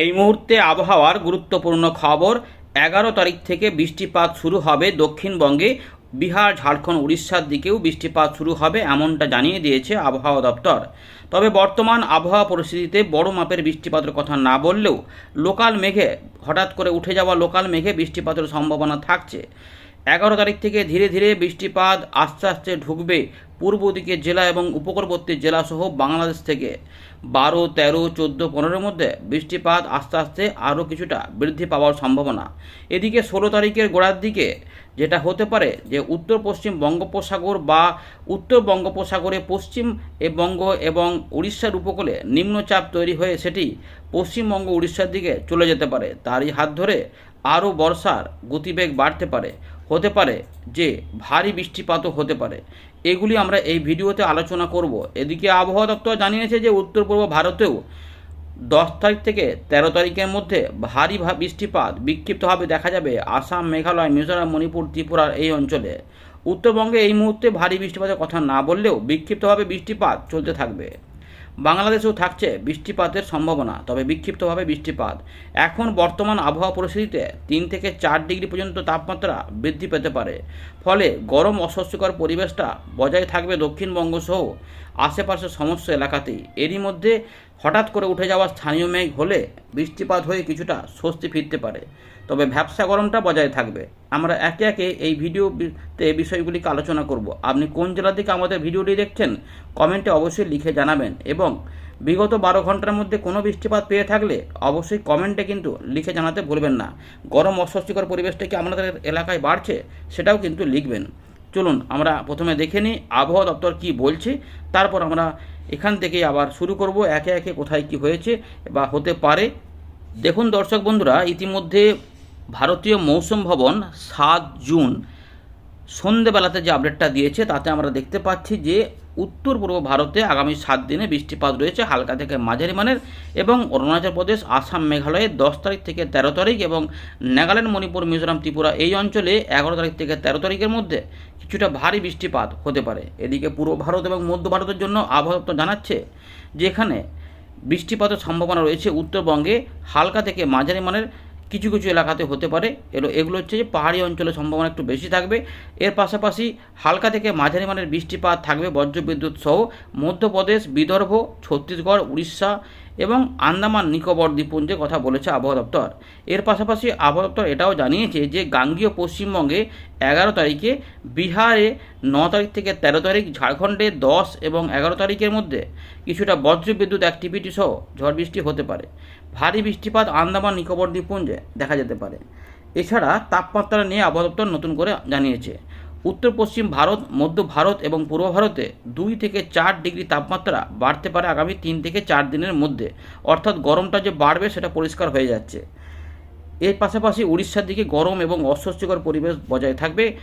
এই মুহূর্তে আবহাওয়ার গুরুত্বপূর্ণ খবর, এগারো তারিখ থেকে বৃষ্টিপাত শুরু হবে দক্ষিণবঙ্গে। বিহার, ঝাড়খণ্ড, উড়িষ্যার দিকেও বৃষ্টিপাত শুরু হবে এমনটা জানিয়ে দিয়েছে আবহাওয়া দপ্তর। তবে বর্তমান আবহাওয়া পরিস্থিতিতে বড় মাপের বৃষ্টিপাতের কথা না বললেও লোকাল মেঘে, হঠাৎ করে উঠে যাওয়া লোকাল মেঘে বৃষ্টিপাতের সম্ভাবনা থাকছে। এগারো তারিখ থেকে ধীরে ধীরে বৃষ্টিপাত আস্তে আস্তে ঢুকবে পূর্ব দিকের জেলা এবং উপকূলবর্তী জেলাসহ বাংলাদেশ থেকে। বারো, তেরো, চোদ্দ, পনেরোর মধ্যে বৃষ্টিপাত আস্তে আস্তে আরও কিছুটা বৃদ্ধি পাওয়ার সম্ভাবনা। এদিকে ষোলো তারিখের গোড়ার দিকে যেটা হতে পারে যে উত্তর, পশ্চিম বঙ্গোপসাগর বা উত্তর বঙ্গোপসাগরে পশ্চিম বঙ্গ এবং উড়িষ্যার উপকূলে নিম্নচাপ তৈরি হয়ে সেটি পশ্চিমবঙ্গ উড়িষ্যার দিকে চলে যেতে পারে। তারই হাত ধরে আরও বর্ষার গতিবেগ বাড়তে পারে। হতে পারে যে ভারী বৃষ্টিপাতও হতে পারে। এগুলি আমরা এই ভিডিওতে আলোচনা করব। এদিকে আবহাওয়া দপ্তর জানিয়েছে যে উত্তর পূর্ব ভারতেও দশ তারিখ থেকে তেরো তারিখের মধ্যে ভারী বৃষ্টিপাত বিক্ষিপ্তভাবে দেখা যাবে আসাম, মেঘালয়, মিজোরাম, মণিপুর, ত্রিপুরার এই অঞ্চলে। উত্তরবঙ্গে এই মুহূর্তে ভারী বৃষ্টিপাতের কথা না বললেও বিক্ষিপ্তভাবে বৃষ্টিপাত চলতে থাকবে। বাংলাদেশেও থাকছে বৃষ্টিপাতের সম্ভাবনা, তবে বিক্ষিপ্তভাবে বৃষ্টিপাত। এখন বর্তমান আবহাওয়া পরিস্থিতিতে তিন থেকে চার ডিগ্রি পর্যন্ত তাপমাত্রা বৃদ্ধি পেতে পারে। ফলে গরম অস্বস্তিকর পরিবেশটা বজায় থাকবে দক্ষিণবঙ্গ সহ আশেপাশের সমস্ত এলাকাতেই। এরই মধ্যে হঠাৎ করে উঠে যাওয়া স্থানীয় মেঘ হলে বৃষ্টিপাত হয়ে কিছুটা স্বস্তি ফিরতে পারে। তবে ভ্যাবসা গরমটা বজায় থাকবে। আমরা একে একে এই ভিডিওতে বিষয়গুলিকে আলোচনা করব। আপনি কোন জেলা থেকে আমাদের ভিডিওটি দেখছেন, কমেন্টে অবশ্যই লিখে জানাবেন এবং বিগত বারো ঘণ্টার মধ্যে কোনো বৃষ্টিপাত পেয়ে থাকলে অবশ্যই কমেন্টে কিন্তু লিখে জানাতে ভুলবেন না। গরম অস্বস্তিকর পরিবেশটা কি আমাদের এলাকায় বাড়ছে, সেটাও কিন্তু লিখবেন। চলুন, আমরা প্রথমে দেখে নিই আবহাওয়া দপ্তর কি বলছে, তারপর আমরা এখান থেকে আবার শুরু করব, একে একে কোথায় কি হয়েছে বা হতে পারে। দেখুন দর্শক বন্ধুরা, ইতিমধ্যে ভারতীয় মৌসুম ভবন সাত জুন সন্ধেবেলাতে যে আপডেটটা দিয়েছে, তাতে আমরা দেখতে পাচ্ছি যে উত্তর পূর্ব ভারতে আগামী সাত দিনে বৃষ্টিপাত রয়েছে হালকা থেকে মাঝারি মানের এবং অরুণাচল প্রদেশ, আসাম, মেঘালয়ে দশ তারিখ থেকে তেরো তারিখ এবং নাগাল্যান্ড, মণিপুর, মিজোরাম, ত্রিপুরা এই অঞ্চলে এগারো তারিখ থেকে তেরো তারিখের মধ্যে কিছুটা ভারী বৃষ্টিপাত হতে পারে। এদিকে পূর্ব ভারত এবং মধ্য ভারতের জন্য আবহাওয়া দপ্তর জানাচ্ছে যে এখানে বৃষ্টিপাতের সম্ভাবনা রয়েছে উত্তরবঙ্গে হালকা থেকে মাঝারি মানের কিছু কিছু এলাকাতে হতে পারে। এগুলো এগুলো হচ্ছে যে পাহাড়ি অঞ্চলে সম্ভাবনা একটু বেশি থাকবে। এর পাশাপাশি হালকা থেকে মাঝারি মানের বৃষ্টিপাত থাকবে বজ্রবিদ্যুৎ সহ মধ্যপ্রদেশ, বিদর্ভ, ছত্তিশগড়, উড়িষ্যা এবং আন্দামান, নিকোবর দ্বীপপুঞ্জের কথা বলেছে আবহাওয়া দপ্তর। এর পাশাপাশি আবহাওয়া দপ্তর এটাও জানিয়েছে যে গাঙ্গীয় পশ্চিমবঙ্গে এগারো তারিখে বিহারে ন তারিখ থেকে তেরো তারিখ, ঝাড়খণ্ডে দশ এবং এগারো তারিখের মধ্যে কিছুটা বজ্রবিদ্যুৎ অ্যাক্টিভিটি সহ ঝড় বৃষ্টি হতে পারে। ভারী বৃষ্টিপাত আন্দামান, নিকোবর দ্বীপপুঞ্জে দেখা যেতে পারে। এছাড়া তাপমাত্রা নিয়ে আবহাওয়া নতুন করে জানিয়েছে। উত্তর পশ্চিম ভারত, মধ্য ভারত এবং পূর্ব ভারতে দুই থেকে চার ডিগ্রি তাপমাত্রা বাড়তে পারে আগামী তিন থেকে চার দিনের মধ্যে। অর্থাৎ গরমটা যে বাড়বে সেটা পরিষ্কার হয়ে যাচ্ছে। এর পাশাপাশি উড়িষ্যার দিকে গরম এবং অস্বস্তিকর পরিবেশ বজায় থাকবে।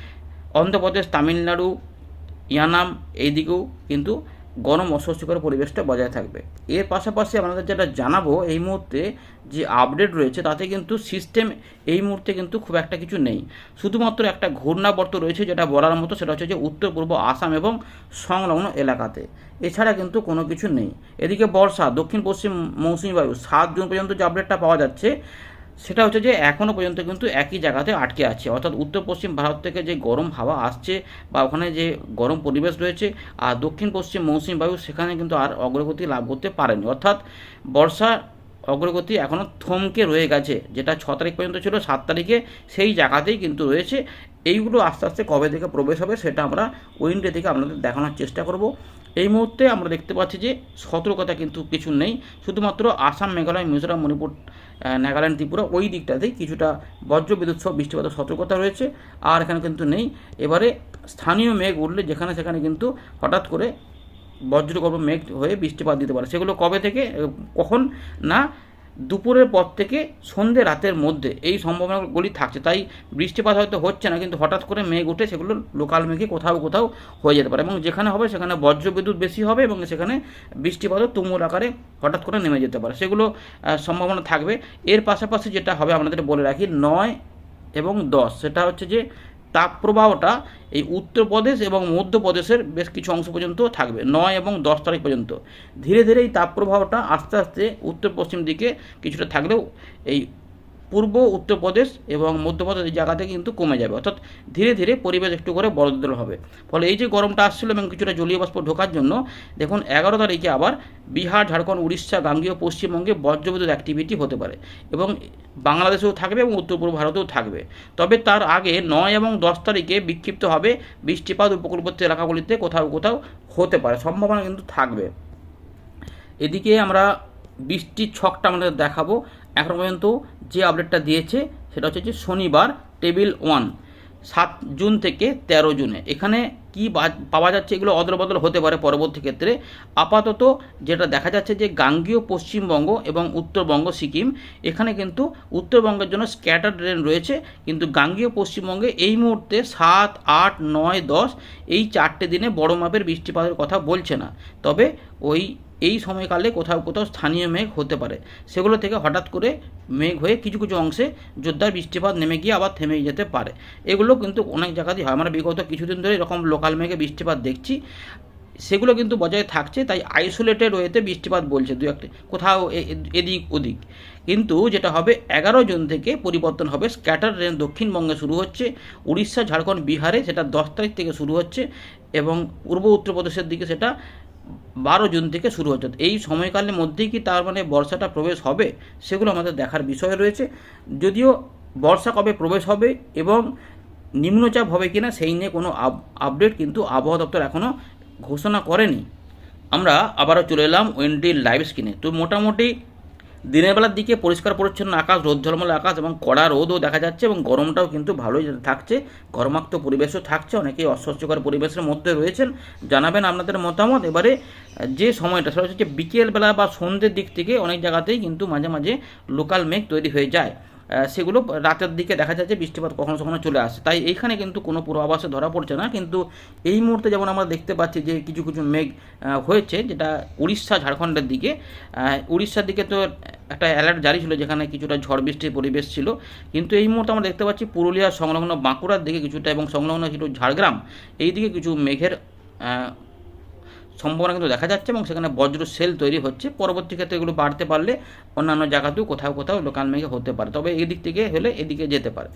অন্ধ্রপ্রদেশ, তামিলনাড়ু, ইয়ানাম এই দিকেও কিন্তু গরম অস্বস্তিকর পরিবেশটা বজায় থাকবে। এর পাশাপাশি আমাদের যেটা জানাব, এই মুহূর্তে যে আপডেট রয়েছে, তাতে কিন্তু সিস্টেম এই মুহূর্তে কিন্তু খুব একটা কিছু নেই। শুধুমাত্র একটা ঘূর্ণাবর্ত রয়েছে, যেটা বলার মতো সেটা হচ্ছে যে উত্তর, পূর্ব আসাম এবং সংলগ্ন এলাকাতে। এছাড়া কিন্তু কোনো কিছু নেই। এদিকে বর্ষা দক্ষিণ পশ্চিম মৌসুমী বায়ু, সাত জুন পর্যন্ত যে আপডেটটা পাওয়া যাচ্ছে সেটা হচ্ছে যে এখনও পর্যন্ত কিন্তু একই জায়গাতে আটকে আছে। অর্থাৎ উত্তর পশ্চিম ভারত থেকে যে গরম হাওয়া আসছে বা ওখানে যে গরম পরিবেশ রয়েছে, আর দক্ষিণ পশ্চিম মৌসুমী বায়ু সেখানে কিন্তু আর অগ্রগতি লাভ করতে পারেনি। অর্থাৎ বর্ষা অগ্রগতি এখনও থমকে রয়ে গেছে, যেটা ছ তারিখ পর্যন্ত ছিল, সাত তারিখে সেই জায়গাতেই কিন্তু রয়েছে। এইগুলো আস্তে আস্তে কবে থেকে প্রবেশ হবে সেটা আমরা উইন্ডে থেকে আপনাদের দেখানোর চেষ্টা করব। এই মুহূর্তে আমরা দেখতে পাচ্ছি যে সতর্কতা কিন্তু কিছু নেই। শুধুমাত্র আসাম, মেঘালয়, মিজোরাম, মণিপুর নাগাল্যান্ড, ত্রিপুরা ওই দিকটাতেই কিছুটা বজ্র বিদ্যুৎ সহ বৃষ্টিপাতের সতর্কতা রয়েছে আর এখানে কিন্তু নেই। এবারে স্থানীয় মেঘ উঠলে যেখানে সেখানে কিন্তু হঠাৎ করে বজ্রগর্ভ মেঘ হয়ে বৃষ্টিপাত দিতে পারে। সেগুলো কবে থেকে কখন না দুপুরের পর থেকে সন্ধে রাতের মধ্যে এই সম্ভাবনাগুলি থাকছে। তাই বৃষ্টিপাত হয়তো হচ্ছে না, কিন্তু হঠাৎ করে মেঘ উঠে সেগুলো লোকাল মেঘে কোথাও কোথাও হয়ে যেতে পারে। এবং যেখানে হবে, সেখানে বজ্রবিদ্যুৎ বেশি হবে এবং সেখানে বৃষ্টিপাতও তুমুল আকারে হঠাৎ করে নেমে যেতে পারে। সেগুলো সম্ভাবনা থাকবে। এর পাশাপাশি যেটা হবে, আপনাদের বলে রাখি, নয় এবং দশ। সেটা হচ্ছে যে তাপপ্রবাহটা এই উত্তরপ্রদেশ এবং মধ্যপ্রদেশের বেশ কিছু অংশ পর্যন্ত থাকবে, নয় এবং দশ তারিখ পর্যন্ত। ধীরে ধীরে এই তাপপ্রবাহটা আস্তে আস্তে উত্তর পশ্চিম দিকে কিছুটা থাকলেও এই পূর্ব, উত্তরপ্রদেশ এবং মধ্যপ্রদেশ এই জায়গাতে কিন্তু কমে যাবে। অর্থাৎ ধীরে ধীরে পরিবেশ একটু করে বদল হবে। ফলে এই যে গরমটা আসছিল এবং কিছুটা জলীয় বাষ্প ঢোকার জন্য, দেখুন, এগারো তারিখে আবার বিহার, ঝাড়খণ্ড, উড়িষ্যা, গাঙ্গীয়, পশ্চিমবঙ্গে বজ্রবিদ্যুৎ অ্যাক্টিভিটি হতে পারে এবং বাংলাদেশেও থাকবে এবং উত্তর পূর্ব ভারতেও থাকবে। তবে তার আগে নয় এবং দশ তারিখে বিক্ষিপ্ত হবে বৃষ্টিপাত উপকূলবর্তী এলাকাগুলিতে কোথাও কোথাও হতে পারে, সম্ভাবনা কিন্তু থাকবে। এদিকে আমরা বৃষ্টির ছকটা আমাদের দেখাবো। এখন পর্যন্ত যে আপডেটটা দিয়েছে, সেটা হচ্ছে যে শনিবার টেবিল ওয়ান সাত জুন থেকে তেরো জুনে। এখানে কি পাওয়া যাচ্ছে এগুলো অদল বদল হতে পারে পরবর্তী ক্ষেত্রে। আপাতত যেটা দেখা যাচ্ছে যে গাঙ্গীয় পশ্চিমবঙ্গ এবং উত্তরবঙ্গ সিকিম, এখানে কিন্তু উত্তরবঙ্গের জন্য স্ক্যাটার রেন রয়েছে, কিন্তু গাঙ্গীয় পশ্চিমবঙ্গে এই মুহূর্তে সাত, আট, নয়, দশ, এই চারটে দিনে বড় মাপের বৃষ্টিপাতের কথা বলছে না। তবে ওই এই সময়কালে কোথাও কোথাও স্থানীয় মেঘ হতে পারে। সেগুলো থেকে হঠাৎ করে মেঘ হয়ে কিছু কিছু অংশে জোরদার বৃষ্টিপাত নেমে গিয়ে আবার থেমে যেতে পারে। এগুলো কিন্তু অনেক জায়গাতেই হয়। আমরা বিগত কিছুদিন ধরে এরকম লোকাল মেঘে বৃষ্টিপাত দেখছি। সেগুলো কিন্তু বজায় থাকছে, তাই আইসোলেটেড ওয়েতে বৃষ্টিপাত বলছে দু একটা। কোথাও এদিক ওদিক। কিন্তু যেটা হবে, এগারো জুন থেকে পরিবর্তন হবে। স্ক্যাটার রেন দক্ষিণবঙ্গে শুরু হচ্ছে, উড়িষ্যা, ঝাড়খণ্ড, বিহারে সেটা দশ তারিখ থেকে শুরু হচ্ছে এবং পূর্ব উত্তরপ্রদেশের দিকে সেটা বারো জুন থেকে শুরু হচ্ছে। এই সময়কালের মধ্যেই কি তার মানে বর্ষাটা প্রবেশ হবে? সেগুলো আমাদের দেখার বিষয় রয়েছে। যদিও বর্ষা কবে প্রবেশ হবে এবং নিম্নচাপ হবে কিনা সেই নিয়ে কোনো আপ- আপডেট কিন্তু আবহাওয়া দপ্তর এখনও ঘোষণা করেনি। আমরা আবারও চলে এলাম ওয়েন্ডির লাইভ স্ক্রিনে। তো মোটামুটি দিনের বেলার দিকে পরিষ্কার পরিচ্ছন্ন আকাশ, রোদ ঝলমলে আকাশ এবং কড়া রোদও দেখা যাচ্ছে এবং গরমটাও কিন্তু ভালোই থাকছে। গরমাক্ত পরিবেশও থাকছে, অনেকেই অস্বস্তিকর পরিবেশের মধ্যে রয়েছেন। জানাবেন আপনাদের মতামত। এবারে, যে সময়টা, সেটা হচ্ছে বিকেলবেলা বা সন্ধ্যের দিক থেকে অনেক জায়গাতেই কিন্তু মাঝে মাঝে লোকাল মেঘ তৈরি হয়ে যায়। সেগুলো রাতের দিকে দেখা যাচ্ছে বৃষ্টিপাত কখনো কখনো চলে আসে। তাই এইখানে কিন্তু কোনো পূর্বাভাসে ধরা পড়ছে না। কিন্তু এই মুহূর্তে যেমন আমরা দেখতে পাচ্ছি যে কিছু কিছু মেঘ হয়েছে, যেটা উড়িষ্যা, ঝাড়খণ্ডের দিকে। উড়িষ্যার দিকে তো একটা অ্যালার্ট জারি ছিল, যেখানে কিছুটা ঝড় বৃষ্টির পরিবেশ ছিল। কিন্তু এই মুহূর্তে আমরা দেখতে পাচ্ছি পুরুলিয়া সংলগ্ন বাঁকুড়ার দিকে কিছুটা এবং সংলগ্ন কিছু ঝাড়গ্রাম। এই দিকে কিছু মেঘের সম্ভাবনা কিন্তু দেখা যাচ্ছে এবং সেখানে বজ্র সেল তৈরি হচ্ছে। পরবর্তী ক্ষেত্রে এগুলো বাড়তে পারলে অন্যান্য জায়গাতেও কোথাও কোথাও লোকাল মেঘে হতে পারে। তবে এদিক থেকে হলে এদিকে যেতে পারে।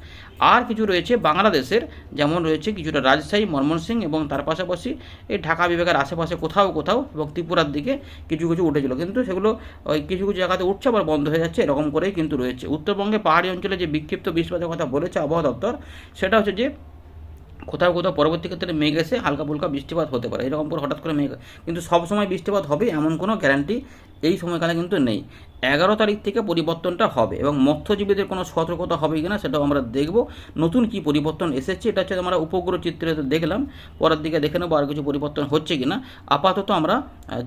আর কিছু রয়েছে বাংলাদেশের, যেমন রয়েছে কিছুটা রাজশাহী ময়মনসিংহ এবং তার পাশাপাশি এই ঢাকা বিভাগের আশেপাশে কোথাও কোথাও এবং ত্রিপুরার দিকে কিছু কিছু উঠেছিল। কিন্তু সেগুলো ওই কিছু কিছু জায়গাতে উঠছে আবার বন্ধ হয়ে যাচ্ছে, এরকম করেই কিন্তু রয়েছে। উত্তরবঙ্গে পাহাড়ি অঞ্চলে যে বিক্ষিপ্ত বৃষ্টিপাতের কথা বলেছে আবহাওয়া দপ্তর, সেটা হচ্ছে যে কোথাও কোথাও পরবর্তী ক্ষেত্রে মেঘ এসে হালকা ফুলকা বৃষ্টিপাত হতে পারে। এরকম করে হঠাৎ করে মেঘ কিন্তু সব সময় বৃষ্টিপাত হবে এমন কোনো গ্যারান্টি এই সময়কালে কিন্তু নেই। এগারো তারিখ থেকে পরিবর্তনটা হবে এবং মৎস্যজীবীদের কোনো সতর্কতা হবে কিনা সেটাও আমরা দেখব। নতুন কি পরিবর্তন এসেছে এটা হচ্ছে আমরা উপগ্রহ চিত্রে দেখলাম। পরের দিকে দেখে নেব আর কিছু পরিবর্তন হচ্ছে কিনা। আপাতত আমরা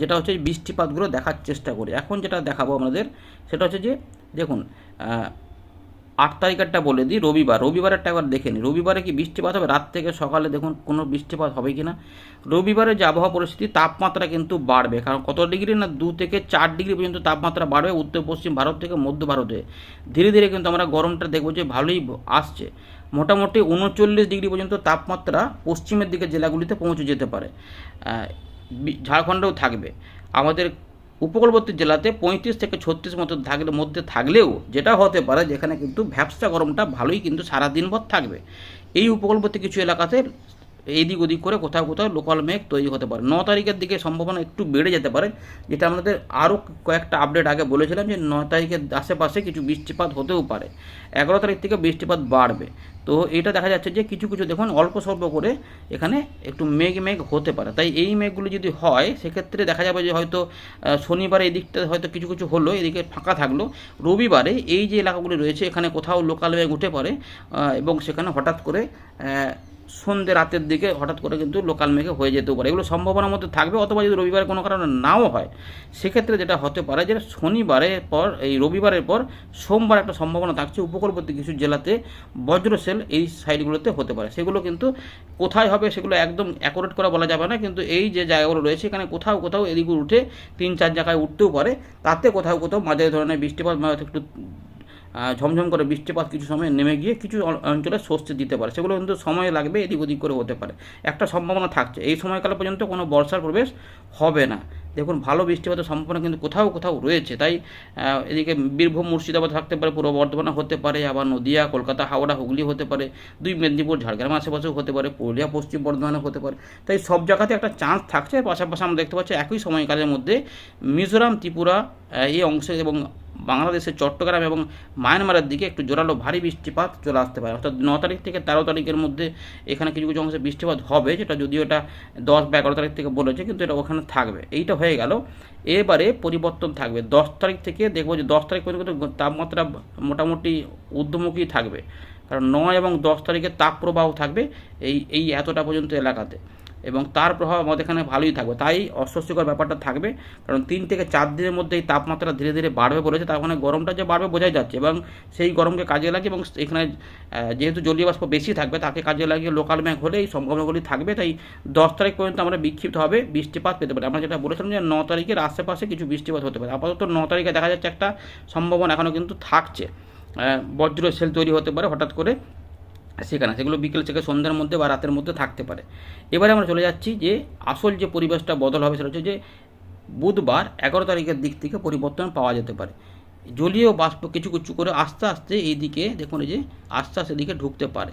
যেটা হচ্ছে বৃষ্টিপাতগুলো দেখার চেষ্টা করি। এখন যেটা দেখাবো আমাদের সেটা হচ্ছে যে, দেখুন আট তারিখেরটা বলে দিই, রবিবার। রবিবারেরটা একবার দেখে নিই। রবিবারে কি বৃষ্টিপাত হবে? রাত থেকে সকালে দেখুন কোনো বৃষ্টিপাত হবে কি না রবিবারে যে আবহাওয়া পরিস্থিতি, তাপমাত্রা কিন্তু বাড়বে। কারণ কত ডিগ্রি না, দু থেকে চার ডিগ্রি পর্যন্ত তাপমাত্রা বাড়বে উত্তর, পশ্চিম ভারত থেকে মধ্য ভারতে। ধীরে ধীরে কিন্তু আমরা গরমটা দেখব যে ভালোই আসছে। মোটামুটি উনচল্লিশ ডিগ্রি পর্যন্ত তাপমাত্রা পশ্চিমের দিকে জেলাগুলিতে পৌঁছে যেতে পারে। ঝাড়খণ্ডেও থাকবে। আমাদের উপকূলবর্তী জেলাতে পঁয়ত্রিশ থেকে ছত্রিশ মতো থাকলে মধ্যে থাকলেও যেটা হতে পারে যেখানে কিন্তু ভ্যাবসা গরমটা ভালোই কিন্তু সারা দিনভর থাকবে। এই উপকূলবর্তী কিছু এলাকাতে এইদিক ওদিক করে কোথাও কোথাও লোকাল মেঘ তৈরি হতে পারে। ন তারিখের দিকে সম্ভাবনা একটু বেড়ে যেতে পারে, যেটা আমাদের আরও কয়েকটা আপডেট আগে বলেছিলাম যে ন তারিখের আশেপাশে কিছু বৃষ্টিপাত হতেও পারে। এগারো তারিখ থেকে বৃষ্টিপাত বাড়বে। তো এটা দেখা যাচ্ছে যে কিছু কিছু দেখুন অল্প স্বল্প করে এখানে একটু মেঘ মেঘ হতে পারে। তাই এই মেঘগুলি যদি হয়, সেক্ষেত্রে দেখা যাবে যে হয়তো শনিবারে এই দিকটা হয়তো কিছু কিছু হলো, এদিকে ফাঁকা থাকল। রবিবারে এই যে এলাকাগুলি রয়েছে, এখানে কোথাও লোকাল মেঘ উঠে পড়ে এবং সেখানে হঠাৎ করে সন্ধ্যে রাতের দিকে হঠাৎ করে কিন্তু লোকাল মেঘে হয়ে যেতেও পারে। এগুলো সম্ভাবনার মধ্যে থাকবে, অথবা যদি রবিবারে কোনো কারণে নাও হয়, সেক্ষেত্রে যেটা হতে পারে যে শনিবারের পর, এই রবিবারের পর সোমবার একটা সম্ভাবনা থাকছে। উপকূলবর্তী কিছু জেলাতে বজ্রসেল এই সাইডগুলোতে হতে পারে। সেগুলো কিন্তু কোথায় হবে সেগুলো একদম অ্যাকোরেট করা বলা যাবে না, কিন্তু এই যে জায়গাগুলো রয়েছে, এখানে কোথাও কোথাও এদিকে উঠে তিন চার জায়গায় উঠতেও পারে। তাতে কোথাও কোথাও মাঝারি ধরনের বৃষ্টিপাত একটু ঝমঝম করে বৃষ্টিপাত কিছু সময় নেমে গিয়ে কিছু অঞ্চলে স্বস্তি দিতে পারে। সেগুলো কিন্তু সময় লাগবে, এদিক ওদিক করে হতে পারে। একটা সম্ভাবনা থাকছে, এই সময়কাল পর্যন্ত কোনো বর্ষার প্রবেশ হবে না। দেখুন, ভালো বৃষ্টিপাতের সম্ভাবনা কিন্তু কোথাও কোথাও রয়েছে। তাই এদিকে বীরভূম, মুর্শিদাবাদ থাকতে পারে, পূর্ব বর্ধমান হতে পারে, আবার নদিয়া, কলকাতা, হাওড়া, হুগলি হতে পারে, দুই মেদিনীপুর, ঝাড়গ্রাম আশেপাশেও হতে পারে, পুরুলিয়া, পশ্চিম বর্ধমানে হতে পারে। তাই সব জায়গাতে একটা চান্স থাকছে। পাশাপাশি আমরা দেখতে পাচ্ছি একই সময়কালের মধ্যে মিজোরাম, ত্রিপুরা এই অংশে এবং বাংলাদেশের চট্টগ্রাম এবং মায়ানমারের দিকে একটু জোরালো ভারী বৃষ্টিপাত চলে আসতে পারে। অর্থাৎ ন তারিখ থেকে তেরো তারিখের মধ্যে এখানে কিছু কিছু অংশে বৃষ্টিপাত হবে, যেটা যদিও এটা দশ বা এগারো তারিখ থেকে বলেছে, কিন্তু এটা ওখানে থাকবে। এইটা হয়ে গেল। এবারে পরিবর্তন থাকবে। দশ তারিখ থেকে দেখব যে দশ তারিখ পর্যন্ত তাপমাত্রা মোটামুটি ঊর্ধ্বমুখী থাকবে। কারণ নয় এবং দশ তারিখে তাপ প্রবাহ থাকবে এই এই এতটা পর্যন্ত এলাকাতে। এবং তার প্রভাব আমাদের এখানে ভালোই থাকবে। তাই অস্বস্তিকর ব্যাপারটা থাকবে, কারণ তিন থেকে চার দিনের মধ্যে এই তাপমাত্রা ধীরে ধীরে বাড়বে বলেছে। তার মানে গরমটা যে বাড়বে বোঝাই যাচ্ছে এবং সেই গরমকে কাজে লাগিয়ে এবং এখানে যেহেতু জলীয় বাষ্প বেশি থাকবে, তাকে কাজে লাগিয়ে লোকাল ম্যাঘ হলে এই সম্ভাবনাগুলি থাকবে। তাই দশ তারিখ পর্যন্ত আমরা বিক্ষিপ্ত হবে বৃষ্টিপাত পেতে পারি। আমরা যেটা বলেছিলাম যে ন তারিখের আশেপাশে কিছু বৃষ্টিপাত হতে পারে। আপাতত ন তারিখে দেখা যাচ্ছে একটা সম্ভাবনা এখনও কিন্তু থাকছে। বজ্র সেল তৈরি হতে পারে হঠাৎ করে। সেখানে, সেগুলো বিকেল থেকে সন্ধ্যার মধ্যে বা রাতের মধ্যে থাকতে পারে। এবারে আমরা চলে যাচ্ছি যে, আসল যে পরিবেশটা বদল হবে সেটা হচ্ছে যে, বুধবার এগারো তারিখের দিক থেকে পরিবর্তন পাওয়া যেতে পারে। জলীয় বাষ্প কিছু কিছু করে আস্তে আস্তে এই দিকে দেখুন এই যে, আস্তে আস্তে এদিকে ঢুকতে পারে।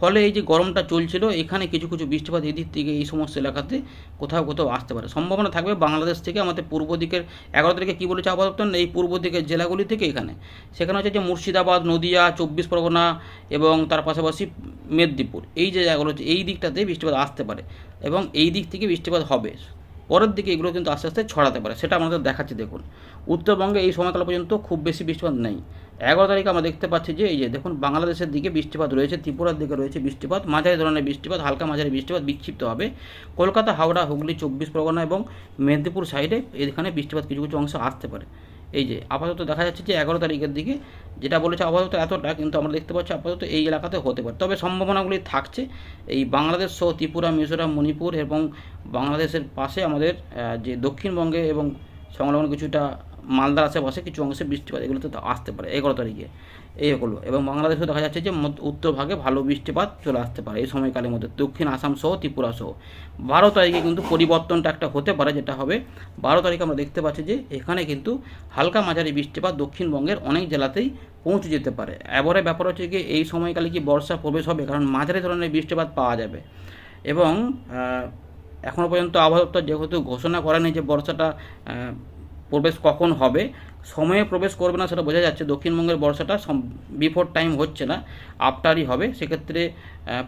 ফলে এই যে গরমটা চলছিল, এখানে কিছু কিছু বৃষ্টিপাত এদিক থেকে এই সমস্ত এলাকাতে কোথাও কোথাও আসতে পারে। সম্ভাবনা থাকবে বাংলাদেশ থেকে, আমাদের পূর্ব দিকের এগারো তারিখে কী বলেছে আপাতত? এই পূর্ব দিকের জেলাগুলি থেকে এখানে। সেখানে হচ্ছে যে মুর্শিদাবাদ, নদিয়া, চব্বিশ পরগনা এবং তার পাশাপাশি মেদিনীপুর। এই যে জায়গাগুলো হচ্ছে, এই দিকটাতে বৃষ্টিপাত আসতে পারে এবং এই দিক থেকে বৃষ্টিপাত হবে। পরের দিকে এগুলো কিন্তু আস্তে আস্তে ছড়াতে পারে, সেটা আমাদের দেখাচ্ছি। দেখুন, উত্তরবঙ্গে এই সময়কাল পর্যন্ত খুব বেশি বৃষ্টিপাত নেই। এগারো তারিখে আমরা দেখতে পাচ্ছি যে, এই যে দেখুন, বাংলাদেশের দিকে বৃষ্টিপাত রয়েছে, ত্রিপুরার দিকে রয়েছে বৃষ্টিপাত, মাঝারি ধরনের বৃষ্টিপাত, হালকা মাঝারি বৃষ্টিপাত বিক্ষিপ্ত হবে। কলকাতা, হাওড়া, হুগলি, চব্বিশ পরগনা এবং মেদিনীপুর সাইডে এখানে বৃষ্টিপাত কিছু কিছু অংশ আসতে পারে। এই যে আপাতত দেখা যাচ্ছে যে, এগারো তারিখের দিকে যেটা বলেছে আপাতত এতটা, কিন্তু আমরা দেখতে পাচ্ছি আপাতত এই এলাকাতে হতে পারে। তবে সম্ভাবনাগুলি থাকছে, এই বাংলাদেশ সহ ত্রিপুরা, মিজোরাম, মণিপুর এবং বাংলাদেশের পাশে আমাদের যে দক্ষিণবঙ্গে এবং সংলগ্ন কিছুটা মালদার আশেপাশে কিছু অংশে বৃষ্টিপাত, এগুলোতে আসতে পারে, এগারো তারিখে। এই হলো। এবং বাংলাদেশেও দেখা যাচ্ছে যে উত্তর ভাগে ভালো বৃষ্টিপাত চলে আসতে পারে। এই সময়কালের মধ্যে দক্ষিণ আসাম সহ ত্রিপুরা সহ। বারো তারিখে কিন্তু পরিবর্তনটা একটা হতে পারে, যেটা হবে বারো তারিখে আমরা দেখতে পাচ্ছি যে এখানে কিন্তু হালকা মাঝারি বৃষ্টিপাত দক্ষিণবঙ্গের অনেক জেলাতেই পৌঁছে যেতে পারে। এবারে ব্যাপার হচ্ছে কি, এই সময়কালে কি বর্ষা প্রবেশ হবে? কারণ মাঝারি ধরনের বৃষ্টিপাত পাওয়া যাবে। এবং এখনও পর্যন্ত আবহাওয়া দপ্তর যেহেতু ঘোষণা করেনি যে বর্ষাটা প্রবেশ কখন হবে? সময়ে প্রবেশ করবে না সেটা বোঝা যাচ্ছে। দক্ষিণবঙ্গের বর্ষাটা বিফোর টাইম হচ্ছে না। আফটারই হবে। সেক্ষেত্রে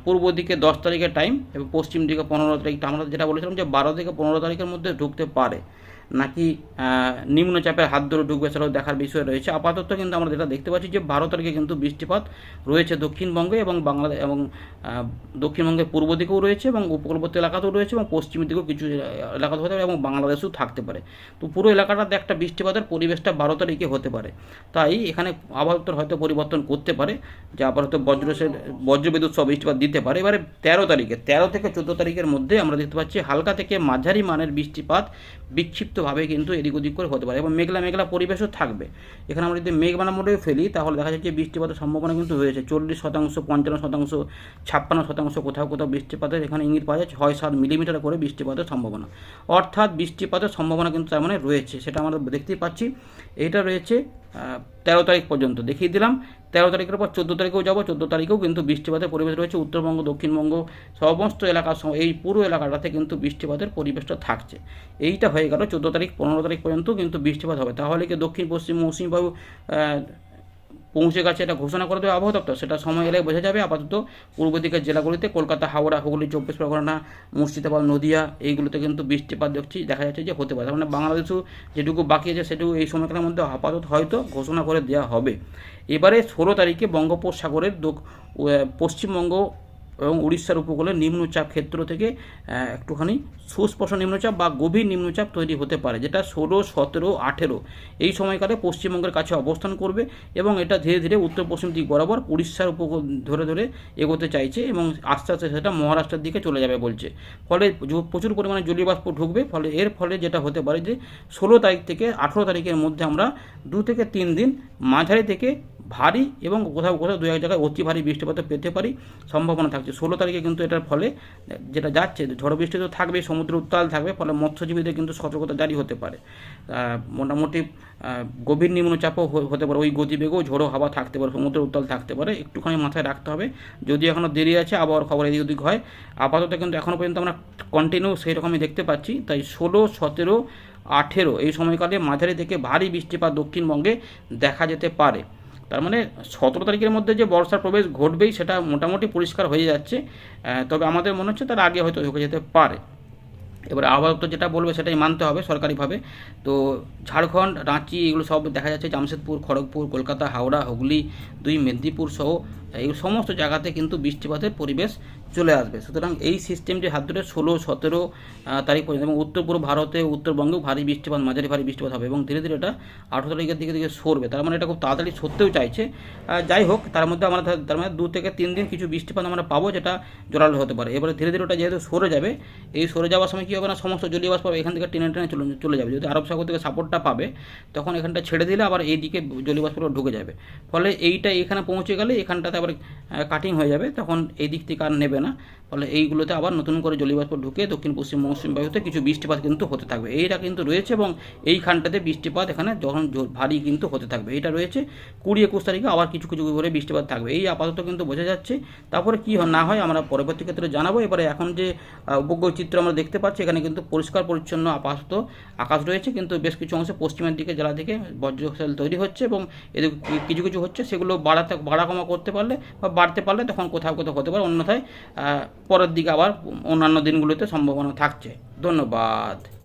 পূর্ব দিকে দশ তারিখের টাইম এবং পশ্চিম দিকে পনেরো তারিখটা আমরা যেটা বলেছিলাম যে বারো থেকে পনেরো তারিখের মধ্যে ঢুকতে পারে। নাকি নিম্নচাপের হাত ধরে ঢুকবে সেটাও দেখার বিষয় রয়েছে। আপাতত কিন্তু আমরা যেটা দেখতে পাচ্ছি যে বারো তারিখে কিন্তু বৃষ্টিপাত রয়েছে দক্ষিণবঙ্গে এবং বাংলাদেশ এবং দক্ষিণবঙ্গের পূর্ব দিকেও রয়েছে এবং উপকূলবর্তী এলাকাতেও রয়েছে এবং পশ্চিম দিকেও কিছু এলাকাতে হতে পারে এবং বাংলাদেশেও থাকতে পারে। তো পুরো এলাকাটাতে একটা বৃষ্টিপাতের পরিবেশটা বারো তারিখে হতে পারে। তাই এখানে আবহাওয়া হয়তো পরিবর্তন করতে পারে, যে হয়তো বজ্রসের বজ্রবিদ্যুৎ সব বৃষ্টিপাত দিতে পারে। এবারে তেরো তারিখে, তেরো থেকে চোদ্দ তারিখের মধ্যে আমরা দেখতে পাচ্ছি হালকা থেকে মাঝারি মানের বৃষ্টিপাত বিক্ষিপ্তভাবে কিন্তু এদিক ওদিক করে হতে পারে এবং মেঘলা মেঘলা পরিবেশও থাকবে। এখানে আমরা যদি মেঘবানা মোটেও ফেলি, তাহলে দেখা যাচ্ছে বৃষ্টিপাতের সম্ভাবনা কিন্তু হয়েছে। চল্লিশ শতাংশ, পঞ্চান্ন শতাংশ, ছাপ্পান্ন শতাংশ কোথাও কোথাও বৃষ্টিপাতের এখানে ইঙ্গিত পাওয়া যায় ছয় সাত মিলিমিটার করে বৃষ্টিপাতের সম্ভাবনা। অর্থাৎ বৃষ্টিপাতের সম্ভাবনা কিন্তু তার মানে রয়েছে, সেটা আমরা দেখতেই পাচ্ছি। এটা রয়েছে তেরো তারিখ পর্যন্ত দেখিয়ে দিলাম। তেরো তারিখের পর চোদ্দ তারিখেও যাব। চোদ্দ তারিখেও কিন্তু বৃষ্টিপাতের পরিবেশ রয়েছে। উত্তরবঙ্গ, দক্ষিণবঙ্গ, সমস্ত এলাকার এই পুরো এলাকাটাতে কিন্তু বৃষ্টিপাতের পরিবেশটা থাকছে। এইটা হয়ে গেল চোদ্দ তারিখ, পনেরো তারিখ পর্যন্ত কিন্তু বৃষ্টিপাত হবে। তাহলে কি দক্ষিণ, পশ্চিম মৌসুমী বায়ু পৌঁছে গেছে এটা ঘোষণা করে দেবে আবহাওয়া দপ্তর। সেটা সময় এলে বোঝা যাবে আপাতত পূর্ব দিকের জেলাগুলিতে কলকাতা, হাওড়া, হুগলি, চব্বিশ পরগনা, মুর্শিদাবাদ, নদিয়া, এইগুলোতে কিন্তু বৃষ্টিপাত দেখছি, দেখা যাচ্ছে যে হতে পারে। মানে বাংলাদেশও যেটুকু বাকি আছে সেটুকু এই সময়কালের মধ্যে আপাতত হয়তো ঘোষণা করে দেওয়া হবে। এবারে ষোলো তারিখে বঙ্গোপসাগরের পশ্চিমবঙ্গ এবং উড়িষ্যার উপকূলে নিম্নচাপ ক্ষেত্র থেকে একটুখানি সুস্পষ্ট নিম্নচাপ বা গভীর নিম্নচাপ তৈরি হতে পারে, যেটা ষোলো, সতেরো, আঠেরো এই সময়কালে পশ্চিমবঙ্গের কাছে অবস্থান করবে এবং এটা ধীরে ধীরে উত্তর পশ্চিম দিক বরাবর উড়িষ্যার উপকূল ধরে ধরে এগোতে চাইছে এবং আস্তে আস্তে সেটা মহারাষ্ট্রের দিকে চলে যাবে বলছে। ফলে প্রচুর পরিমাণে জলীয় বাষ্প ঢুকবে, ফলে এর ফলে যেটা হতে পারে যে ষোলো তারিখ থেকে আঠেরো তারিখের মধ্যে আমরা দু থেকে তিন দিন মাঝারি থেকে ভারী এবং কোথাও কোথাও দু এক জায়গায় অতি ভারী বৃষ্টিপাত পেতে পারি, সম্ভাবনা থাকছে। ষোলো তারিখে কিন্তু এটার ফলে যেটা যাচ্ছে ঝড় বৃষ্টি তো থাকবে, সমুদ্র উত্তাল থাকবে, ফলে মৎস্যজীবীদের কিন্তু সতর্কতা জারি হতে পারে। মোটামুটি গভীর নিম্নচাপও হতে পারে। ওই গতিবেগও ঝোড়ো হাওয়া থাকতে পারে, সমুদ্র উত্তাল থাকতে পারে। একটুখানি মাথায় রাখতে হবে। যদি এখনও দেরি আছে, আবহাওয়ার খবর এদিক ওদিক হয়। আপাতত কিন্তু এখনও পর্যন্ত আমরা কন্টিনিউ সেই রকমই দেখতে পাচ্ছি। তাই ষোলো, সতেরো, আঠেরো এই সময়কালে মাঝারি থেকে ভারী বৃষ্টিপাত দক্ষিণবঙ্গে দেখা যেতে পারে। তার মানে সতেরো তারিখের মধ্যে যে বর্ষার প্রবেশ ঘটবেই সেটা মোটামুটি পরিষ্কার হয়ে যাচ্ছে তবে আমাদের মনে হচ্ছে তার আগে হয়তো ঢুকে যেতে পারে। এবার আবহাওয়া যেটা বলবে সেটাই মানতে হবে সরকারিভাবে। তো ঝাড়খণ্ড, রাঁচি এগুলো সব দেখা যাচ্ছে, জামশেদপুর, খড়গপুর, কলকাতা, হাওড়া, হুগলি, দুই মেদিনীপুর সহ এই সমস্ত জায়গাতে কিন্তু বৃষ্টিপাতের পরিবেশ চলে আসবে। সুতরাং এই সিস্টেমটি হাত ধরে ষোলো, সতেরো তারিখ পর্যন্ত এবং উত্তর পূর্ব ভারতে উত্তরবঙ্গেও ভারী বৃষ্টিপাত, মাঝারি ভারী বৃষ্টিপাত হবে এবং ধীরে ধীরে এটা আঠেরো তারিখের দিকে দিকে সরবে। তার মানে এটা খুব তাড়াতাড়ি সরতেও চাইছে। যাই হোক, তার মধ্যে আমরা তার মানে দু থেকে তিন দিন কিছু বৃষ্টিপাত আমরা পাবো যেটা জোরালো হতে পারে। এবারে ধীরে ধীরে ওটা যেহেতু সরে যাবে, এই সরে যাওয়ার সময় কী হবে না, সমস্ত জলীয় বাষ্প এখান থেকে টেনে টেনে চলে চলে যাবে। যদি আরব সাগর থেকে সাপোর্টটা পাবে, তখন এখানটা ছেড়ে দিলে আবার এই দিকে জলীয় ঢুকে যাবে। ফলে এইটা এখানে পৌঁছে গেলে এখানটাতে আবার কাটিং হয়ে যাবে, তখন এই দিক থেকে আর নেবে না। ফলে এইগুলোতে আবার নতুন করে জলীয় বাষ্প ঢুকে দক্ষিণ পশ্চিম মৌসুমী বায়ুতে কিছু বৃষ্টিপাত কিন্তু হতে থাকবে। এইটা কিন্তু রয়েছে এবং এইখানটাতে বৃষ্টিপাত এখানে যখন ভারী কিন্তু হতে থাকবে। এইটা রয়েছে কুড়ি একুশ তারিখে আবার কিছু কিছু করে বৃষ্টিপাত থাকবে। এই আপাতত কিন্তু বোঝা যাচ্ছে। তারপরে কি না হয় আমরা পরবর্তী ক্ষেত্রে জানাব। এবারে এখন যে উপগ্রহ চিত্র আমরা দেখতে পাচ্ছি, এখানে কিন্তু পরিষ্কার পরিচ্ছন্ন আপাতত আকাশ রয়েছে। কিন্তু বেশ কিছু অংশে পশ্চিমের দিকে, জেলা থেকে বজ্রসেল তৈরি হচ্ছে এবং এদের কিছু কিছু হচ্ছে সেগুলো বাড়াতে বাড়া কমা করতে পারলে বা বাড়তে পারলে তখন কোথাও কোথাও হতে পারে। অন্যথায় পরের দিকে আবার অন্যান্য দিনগুলোতে সম্ভাবনা থাকছে। ধন্যবাদ।